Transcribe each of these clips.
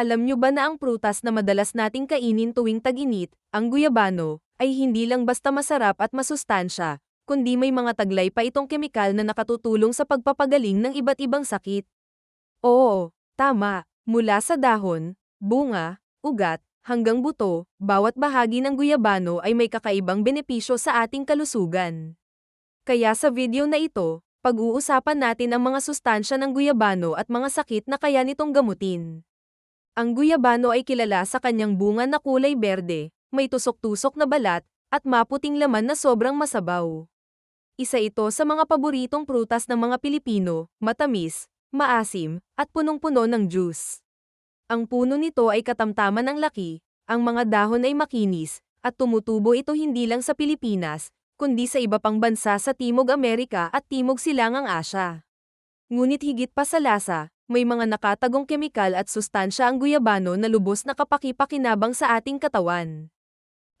Alam nyo ba na ang prutas na madalas nating kainin tuwing tag-init, ang guyabano, ay hindi lang basta masarap at masustansya, kundi may mga taglay pa itong kemikal na nakatutulong sa pagpapagaling ng iba't ibang sakit. Oo, tama, mula sa dahon, bunga, ugat, hanggang buto, bawat bahagi ng guyabano ay may kakaibang benepisyo sa ating kalusugan. Kaya sa video na ito, pag-uusapan natin ang mga sustansya ng guyabano at mga sakit na kaya nitong gamutin. Ang guyabano ay kilala sa kanyang bunga na kulay berde, may tusok-tusok na balat, at maputing laman na sobrang masabaw. Isa ito sa mga paboritong prutas ng mga Pilipino, matamis, maasim, at punong-puno ng juice. Ang puno nito ay katamtaman ng laki, ang mga dahon ay makinis, at tumutubo ito hindi lang sa Pilipinas, kundi sa iba pang bansa sa Timog Amerika at Timog Silangang Asya. Ngunit higit pa sa lasa, may mga nakatagong kemikal at sustansya ang guyabano na lubos na kapakipakinabang sa ating katawan.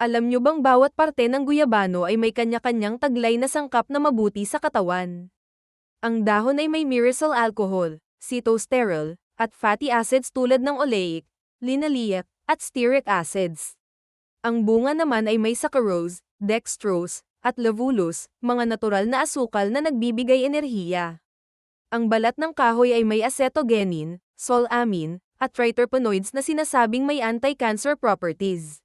Alam nyo bang bawat parte ng guyabano ay may kanya-kanyang taglay na sangkap na mabuti sa katawan? Ang dahon ay may myrcene alcohol, citosterol, at fatty acids tulad ng oleic, linoleic, at stearic acids. Ang bunga naman ay may saccharose, dextrose, at levulose, mga natural na asukal na nagbibigay enerhiya. Ang balat ng kahoy ay may acetogenin, solamine, at triterpenoids na sinasabing may anti-cancer properties.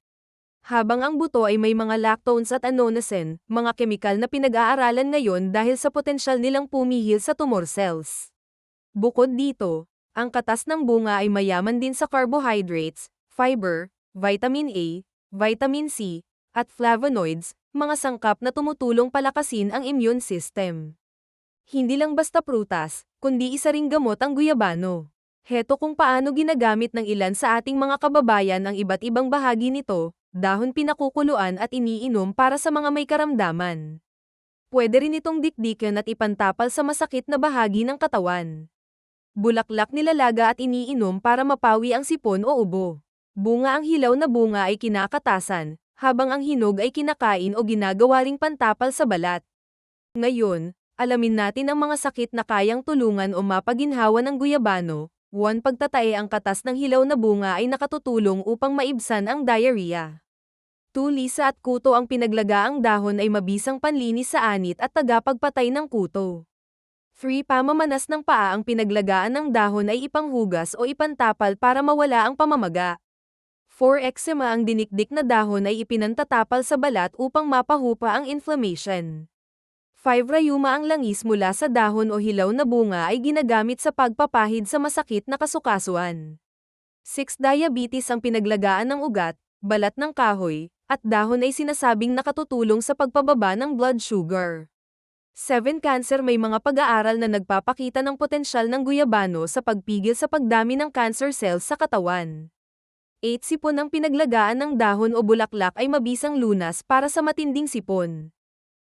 Habang ang buto ay may mga lactones at adenosine, mga kemikal na pinag-aaralan ngayon dahil sa potensyal nilang pumihil sa tumor cells. Bukod dito, ang katas ng bunga ay mayaman din sa carbohydrates, fiber, vitamin A, vitamin C, at flavonoids, mga sangkap na tumutulong palakasin ang immune system. Hindi lang basta prutas, kundi isa ring gamot ang guyabano. Heto kung paano ginagamit ng ilan sa ating mga kababayan ang iba't ibang bahagi nito, dahon pinakukuluan at iniinom para sa mga may karamdaman. Pwede rin itong dikdikan at ipantapal sa masakit na bahagi ng katawan. Bulaklak nilalaga at iniinom para mapawi ang sipon o ubo. Bunga ang hilaw na bunga ay kinakatasan, habang ang hinog ay kinakain o ginagawa ring pantapal sa balat. Ngayon, alamin natin ang mga sakit na kayang tulungan o mapaginhawa ng guyabano. 1. Pagtatae ang katas ng hilaw na bunga ay nakatutulong upang maibsan ang diarrhea. 2. Lisa at kuto ang pinaglagaang dahon ay mabisang panlinis sa anit at tagapagpatay ng kuto. 3. Pamamanas ng paa ang pinaglagaan ng dahon ay ipanghugas o ipantapal para mawala ang pamamaga. 4. Eczema ang dinikdik na dahon ay ipinantatapal sa balat upang mapahupa ang inflammation. 5. Rayuma ang langis mula sa dahon o hilaw na bunga ay ginagamit sa pagpapahid sa masakit na kasukasuan. 6. Diabetes ang pinaglagaan ng ugat, balat ng kahoy, at dahon ay sinasabing nakatutulong sa pagpababa ng blood sugar. 7. Cancer may mga pag-aaral na nagpapakita ng potensyal ng guyabano sa pagpigil sa pagdami ng cancer cells sa katawan. 8. Sipon ang pinaglagaan ng dahon o bulaklak ay mabisang lunas para sa matinding sipon.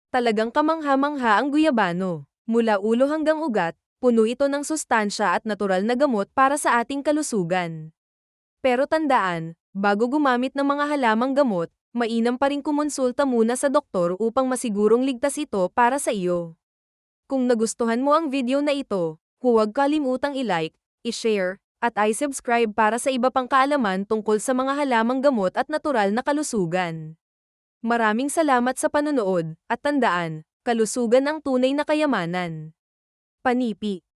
Talagang kamangha-mangha ang guyabano. Mula ulo hanggang ugat, puno ito ng sustansya at natural na gamot para sa ating kalusugan. Pero tandaan, bago gumamit ng mga halamang gamot, mainam pa rin kumonsulta muna sa doktor upang masigurong ligtas ito para sa iyo. Kung nagustuhan mo ang video na ito, huwag kalimutang i-like, i-share, at i-subscribe para sa iba pang kaalaman tungkol sa mga halamang gamot at natural na kalusugan. Maraming salamat sa panonood, at tandaan, kalusugan ang tunay na kayamanan. Panipi